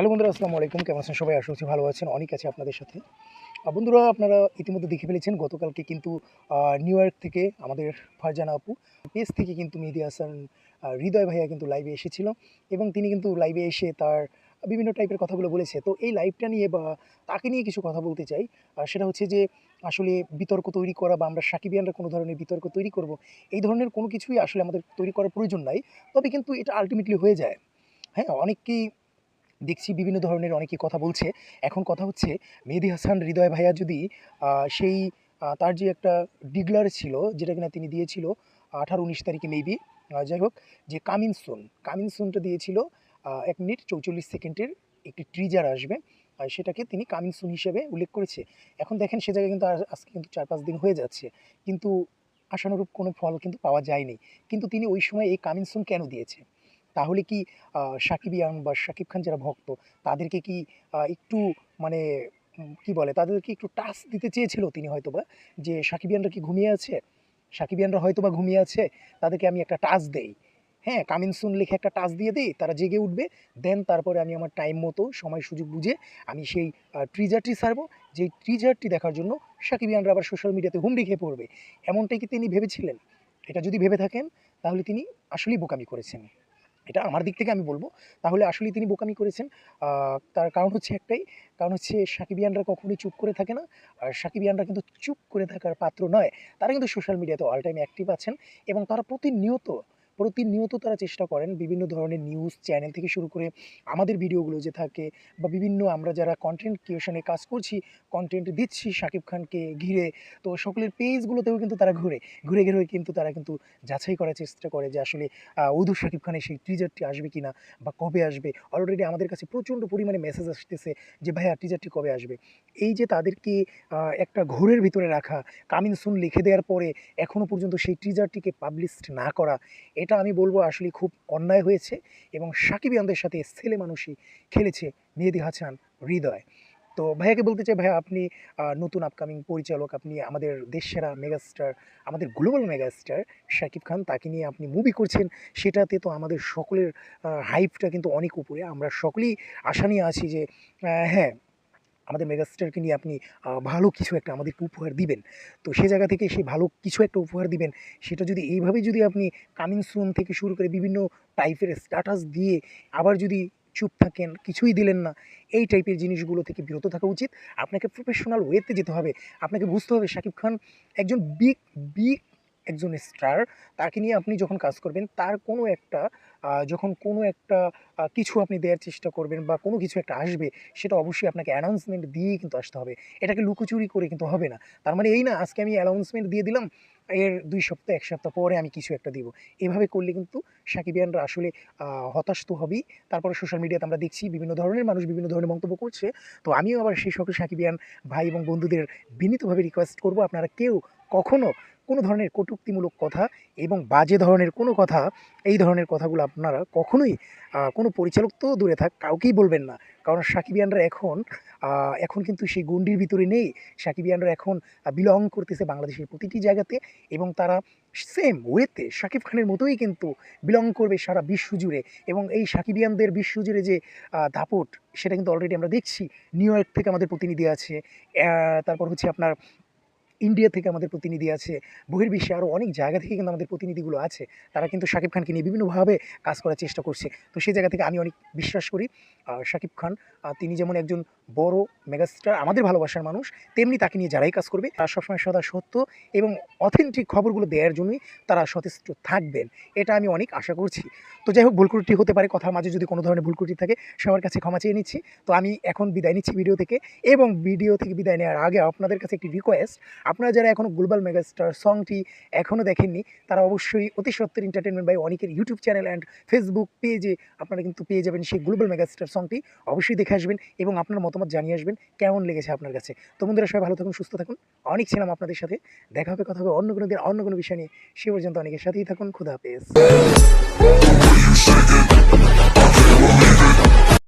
Hello বন্ধুরা, আসসালামু আলাইকুম। কেমন আছেন সবাই? আশা করছি ভালো আছেন। অনেক আছে আপনাদের সাথে। বন্ধুরা, আপনারা ইতিমধ্যে দেখে ফেলেছেন, গতকালকে কিন্তু নিউ ইয়র্ক থেকে আমাদের ফারজানা আপু, পেজ থেকে কিন্তু মেহেদি হাসান হৃদয় ভাইয়া কিন্তু লাইভে এসেছিল এবং তিনি কিন্তু লাইভে এসে তার বিভিন্ন টাইপের কথাগুলো বলেছে। তো এই লাইভটা নিয়ে বা তাকে নিয়ে কিছু কথা বলতে চাই। সেটা হচ্ছে যে, আসলে বিতর্ক তৈরি করা বা আমরা সাকিবিয়ানরা কোনো ধরনের বিতর্ক তৈরি করব, এই ধরনের কোনো কিছুই আসলে আমাদের তৈরি করার প্রয়োজন নাই। তবে কিন্তু এটা আলটিমেটলি হয়ে যায়। হ্যাঁ অনেককেই দেখছি বিভিন্ন ধরনের অনেকে কথা বলছে। এখন কথা হচ্ছে, মেহেদি হাসান হৃদয় ভাইয়া যদি সেই তার যে একটা ডিগলার ছিল, যেটা কিনা তিনি দিয়েছিল, আঠারো উনিশ তারিখে মেবি যাই হোক, যে কামিন সুন, কামিন সুনটা দিয়েছিল এক মিনিট চৌচল্লিশ সেকেন্ডের একটি ট্রিজার আসবে সেটাকে তিনি কামিং সুন হিসেবে উল্লেখ করেছে। এখন দেখেন সে জায়গায় কিন্তু আজকে কিন্তু চার পাঁচ দিন হয়ে যাচ্ছে, কিন্তু আশানুরূপ কোনো ফল কিন্তু পাওয়া যায়নি। কিন্তু তিনি ওই সময় এই কামিং সুন কেন দিয়েছে? তাহলে কি সাকিবিয়ান বা শাকিব খান যারা ভক্ত, তাদেরকে কি একটু মানে কি বলে, তাদেরকে একটু টাচ দিতে চেয়েছিল তিনি হয়তোবা? যে সাকিবিয়ানরা কি ঘুমিয়ে আছে? সাকিবিয়ানরা হয়তোবা ঘুমিয়ে আছে, তাদেরকে আমি একটা টাচ দেই। হ্যাঁ কামিন সুন লিখে একটা টাচ দিয়ে দিই, তারা জেগে উঠবে দেন তারপরে আমি আমার টাইম মতো, সময় সুযোগ বুঝে আমি সেই ট্রিজারটি ছাড়বো, যেই ট্রিজারটি দেখার জন্য সাকিবিয়ানরা আবার সোশ্যাল মিডিয়াতে হুমড়ি খেয়ে পড়বে। এমনটাই কি তিনি ভেবেছিলেন? এটা যদি ভেবে থাকেন, তাহলে তিনি আসলেই বোকামি করেছেন। এটা আমার দিক থেকে আমি বলব। তাহলে আসলে তিনি বোকামি করেছেন। তার কারণ হচ্ছে একটাই, কারণ হচ্ছে সাকিবিয়ানরা কখনোই চুপ করে থাকে না। আর সাকিবিয়ানরা কিন্তু চুপ করে থাকার পাত্র নয়। তারা কিন্তু সোশ্যাল মিডিয়াতে অল টাইম অ্যাক্টিভ আছেন এবং তারা প্রতিনিয়ত প্রতিনিয়ত তারা চেষ্টা করেন বিভিন্ন ধরনের নিউজ চ্যানেল থেকে শুরু করে আমাদের ভিডিওগুলো যে থাকে বা বিভিন্ন আমরা যারা কন্টেন্ট ক্রিয়েশনে কাজ করছি কন্টেন্ট দিচ্ছি শাকিব খানকে ঘিরে, তো সকলের পেজগুলোতেও কিন্তু তারা ঘুরে। ঘুরে ঘুরে কিন্তু তারা কিন্তু যাচাই করার চেষ্টা করে যে আসলে উদু শাকিব খানের সেই টিজারটি আসবে কি না বা কবে আসবে। অলরেডি আমাদের কাছে প্রচণ্ড পরিমাণে মেসেজ আসতেছে যে, ভাইয়া টিজারটি কবে আসবে? এই যে তাদেরকে একটা ঘোরের ভিতরে রাখা কামিং সুন লিখে দেওয়ার পরে এখনও পর্যন্ত সেই টিজারটিকে পাবলিশড না করা, এটা আমি বলব আসলে খুব অন্যায় হয়েছে এবং সাকিবিয়ানদের সাথে ছেলে মানুষই খেলেছে মেহেদি হাসান হৃদয়। তো ভাইয়াকে বলতে চাই, ভাইয়া আপনি নতুন আপকামিং পরিচালক, আপনি আমাদের দেশসেরা মেগাস্টার আমাদের গ্লোবাল মেগাস্টার শাকিব খান, তাকে নিয়ে আপনি মুভি করছেন, সেটাতে তো আমাদের সকলের হাইপটা কিন্তু অনেক উপরে। আমরা সকলেই আশা নিয়ে আছি যে হ্যাঁ আমাদের মেগাস্টারকে নিয়ে আপনি ভালো কিছু একটা আমাদেরকে উপহার দিবেন। তো সে জায়গা থেকে সে ভালো কিছু একটা উপহার দিবেন। সেটা যদি এইভাবে যদি আপনি কামিং সুন থেকে শুরু করে বিভিন্ন টাইপের স্ট্যাটাস দিয়ে আবার যদি চুপ থাকেন, কিছুই দিলেন না, এই টাইপের জিনিসগুলো থেকে বিরত থাকা উচিত। আপনাকে প্রফেশনাল ওয়েতে যেতে হবে। আপনাকে বুঝতে হবে শাকিব খান একজন বিগ বিগ একজন স্টার তাকে নিয়ে আপনি যখন কাজ করবেন, তার কোনো একটা যখন কোনো একটা কিছু আপনি দেওয়ার চেষ্টা করবেন বা কোনো কিছু একটা আসবে, সেটা অবশ্যই আপনাকে অ্যানাউন্সমেন্ট দিয়েই কিন্তু আসতে হবে। এটাকে লুকোচুরি করে কিন্তু হবে না। তার মানে এই না, আজকে আমি অ্যানাউন্সমেন্ট দিয়ে দিলাম, এর দুই সপ্তাহ, এক সপ্তাহ পরে আমি কিছু একটা দিব। এভাবে করলে কিন্তু সাকিবিয়ানরা আসলে হতাশ তো হবেই। তারপরে সোশ্যাল মিডিয়াতে আমরা দেখছি বিভিন্ন ধরনের মানুষ বিভিন্ন ধরনের মন্তব্য করছে। তো আমিও আবার সেই সকল সাকিবিয়ান ভাই এবং বন্ধুদের বিনীতভাবে রিকোয়েস্ট করব, আপনারা কেউ কখনো কোনো ধরনের কটূক্তিমূলক কথা এবং বাজে ধরনের কোনো কথা, এই ধরনের কথাগুলো আপনারা কখনোই কোনো পরিচালক তো দূরে থাক, কাউকেই বলবেন না। কারণ সাকিবিয়ানরা এখন এখন কিন্তু সেই গণ্ডির ভিতরে নেই। সাকিবিয়ানরা এখন বিলং করতেছে বাংলাদেশের প্রতিটি জায়গাতে এবং তারা সেম ওয়েতে শাকিব খানের মতোই কিন্তু বিলং করবে সারা বিশ্ব জুড়ে। এবং এই সাকিবিয়ানদের বিশ্ব জুড়ে যে দাপট, সেটা কিন্তু অলরেডি আমরা দেখছি। নিউ ইয়র্ক থেকে আমাদের প্রতিনিধি আছে। তারপর হচ্ছে আপনার ইন্ডিয়া থেকে আমাদের প্রতিনিধি আছে, বহির্বিশ্বে আরও অনেক জায়গা থেকে কিন্তু আমাদের প্রতিনিধিগুলো আছে। তারা কিন্তু শাকিব খানকে নিয়ে বিভিন্নভাবে কাজ করার চেষ্টা করছে। তো সেই জায়গা থেকে আমি অনেক বিশ্বাস করি। শাকিব খান তিনি যেমন একজন বড় মেগাস্টার আমাদের ভালোবাসার মানুষ, তেমনি তাকে নিয়ে যারাই কাজ করবে, তারা সবসময় সদা সত্য এবং অথেন্টিক খবরগুলো দেওয়ার জন্যই তারা সচেষ্ট থাকবেন। এটা আমি অনেক আশা করছি। তো যাই হোক, ভুল ত্রুটি হতে পারে, কথার মাঝে যদি কোনো ধরনের ভুল ত্রুটি থাকে, সবার কাছে ক্ষমা চেয়ে নিচ্ছি। তো আমি এখন বিদায় নিচ্ছি ভিডিও থেকে এবং ভিডিও থেকে বিদায় নেওয়ার আগে আপনাদের কাছে একটি রিকোয়েস্ট আপনারা যারা এখনও গ্লোবাল মেগাস্টার সংটি এখনও দেখেননি, তারা অবশ্যই অতি সত্তর এন্টারটেনমেন্ট বাই অনেকের ইউটিউব চ্যানেল অ্যান্ড ফেসবুক পেজে আপনারা কিন্তু পেয়ে যাবেন সেই গ্লোবাল মেগাস্টার সংটি অবশ্যই দেখে আসবেন এবং আপনার মতামত জানিয়ে আসবেন কেমন লেগেছে আপনার কাছে। তো বন্ধুরা, সবাই ভালো থাকুন, সুস্থ থাকুন। অনেক ছিলাম আপনাদের সাথে। দেখা হবে, কথা হবে অন্য কোনো দিন, অন্য কোনো বিষয় নিয়ে। সে পর্যন্ত অনেকের সাথেই থাকুন। খুদা হাফেজ।